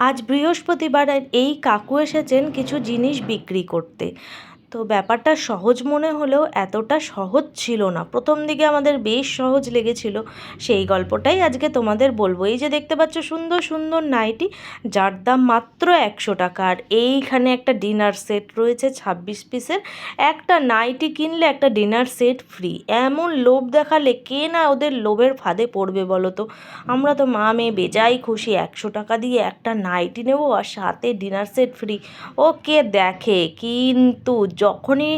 আজ বৃহস্পতিবারের এই কাকু এসেছেন কিছু জিনিস বিক্রি করতে। তো ব্যাপারটা সহজ মনে হলেও এতটা সহজ ছিল না। প্রথম দিকে আমাদের বেশ সহজ লেগেছিল। সেই গল্পটাই আজকে তোমাদের বলব। এই যে দেখতে পাচ্ছ সুন্দর সুন্দর নাইটি, যার দাম মাত্র একশো টাকা। আর এইখানে একটা ডিনার সেট রয়েছে ছাব্বিশ পিসের। একটা নাইটি কিনলে একটা ডিনার সেট ফ্রি। এমন লোভ দেখালে কে না ওদের লোভের ফাঁদে পড়বে বলো তো? আমরা তো মা মেয়ে বেজাই খুশি। একশো টাকা দিয়ে একটা নাইটি নেব আর সাথে ডিনার সেট ফ্রি। ও কে দেখে। কিন্তু যখনই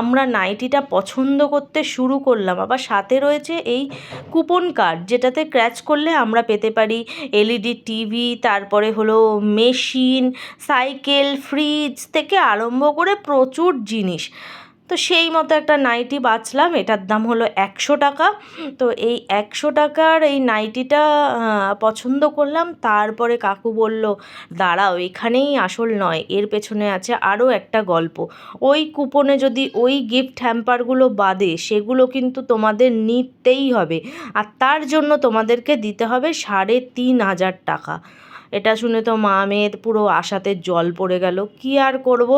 আমরা নাইটিটা পছন্দ করতে শুরু করলাম, আবার সাথে রয়েছে এই কুপন কার্ড যেটাতে ক্র্যাচ করলে আমরা পেতে পারি এলইডি টিভি তারপরে হলো মেশিন, সাইকেল ফ্রিজ থেকে আরম্ভ করে প্রচুর জিনিস। তো সেই মতো একটা নাইটি বাছলাম এটার দাম হলো একশো টাকা। তো এই একশো টাকার এই নাইটিটা পছন্দ করলাম। তারপরে কাকু বলল, দাঁড়াও, এখানেই আসল নয়। এর পেছনে আছে আরও একটা গল্প। ওই কুপনে যদি ওই গিফট হ্যাম্পারগুলো বাদে, সেগুলো কিন্তু তোমাদের নিতেই হবে। আর তার জন্য তোমাদেরকে দিতে হবে সাড়ে তিন হাজার টাকা। এটা শুনে তো মা মেয়ের পুরো আশাতে জল পড়ে গেল। কি আর করব?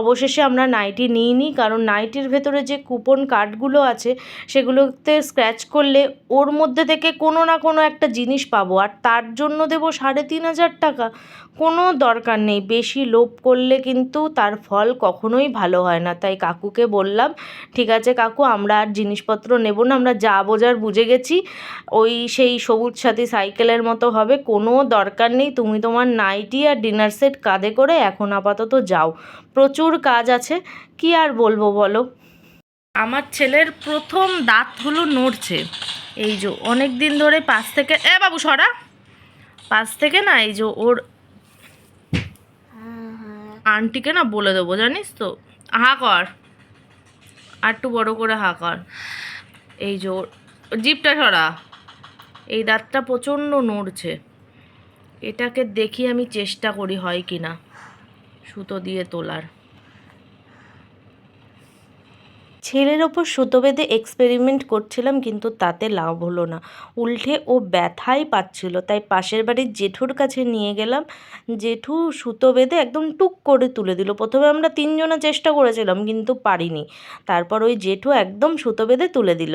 অবশেষে আমরা নাইটি নিইনি, কারণ নাইটির ভেতরে যে কুপন কার্ডগুলো আছে, সেগুলোতে স্ক্র্যাচ করলে ওর মধ্যে থেকে কোনো না কোনো একটা জিনিস পাবো। আর তার জন্য দেবো সাড়ে তিন হাজার টাকা। কোনো দরকার নেই, বেশি লোভ করলে কিন্তু তার ফল কখনোই ভালো হয় না। তাই কাকুকে বললাম, ঠিক আছে কাকু, আমরা আর জিনিসপত্র নেব না, আমরা যা বোঝার বুঝে গেছি। ওই সেই সবুজ সাথী সাইকেলের মতো হবে, কোনো দরকার নেই তুমি তোমার নাইটি আর ডিনার সেট কাঁধে করে এখন আপাতত যাও। প্রচুর কাজ আছে, কি আর বলব বলো? আমার ছেলের প্রথম দাঁতগুলো নড়ছে। এই যে অনেক দিন ধরে পাশ থেকে, এ বাবু সরা। পাশ থেকে না এই যে ওর আন্টিকে না বলে দেবো, জানিস তো? হা কর। আর একটু বড় করে হা কর। এই যে জিপটা সরা। এই দাঁতটা প্রচণ্ড নড়ছে। এটাকে দেখি আমি চেষ্টা করি হয় কি না সুতো দিয়ে তোলার। ছেলের ওপর সুতো বেঁধে এক্সপেরিমেন্ট করছিলাম, কিন্তু তাতে লাভ হলো না। উল্টে ও ব্যথাই পাচ্ছিল, তাই পাশের বাড়ির জেঠুর কাছে নিয়ে গেলাম। জেঠু সুতো বেঁধে একদম টুক করে তুলে দিল। প্রথমে আমরা তিনজনা চেষ্টা করেছিলাম, কিন্তু পারিনি। তারপর ওই জেঠু একদম সুতো বেঁধে তুলে দিল।